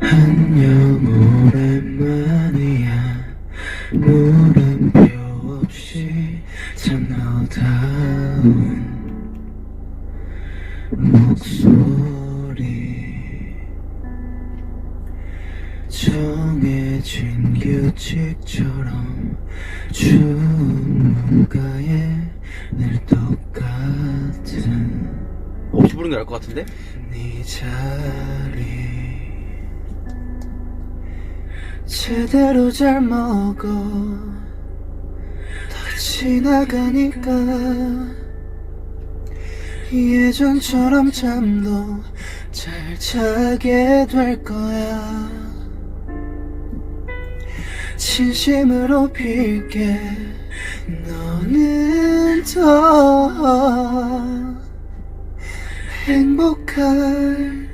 안녕 오랜만이야. 물음표 없이 참 너다운 목소리. 정해진 규칙처럼 주문가에 늘 똑같은 어떻게 부르는 게 나을 것 같은데? 네 자리 제대로 잘 먹어. 다 지나가니까 예전처럼 잠도 잘 자게 될 거야. 진심으로 빌게 너는 더 행복할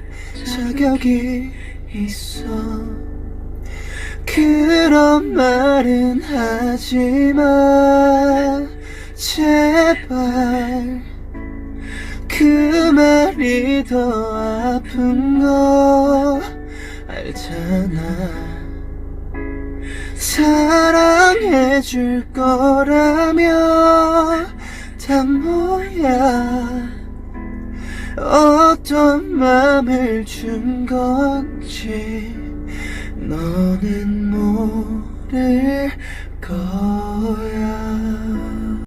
자격이 있어 그런 말은 하지마. 제발 그 말이 더 아픈 거 알잖아. 사랑해줄 거라면 다 뭐야. 어떤 맘을 준 건지 너는 모를 거야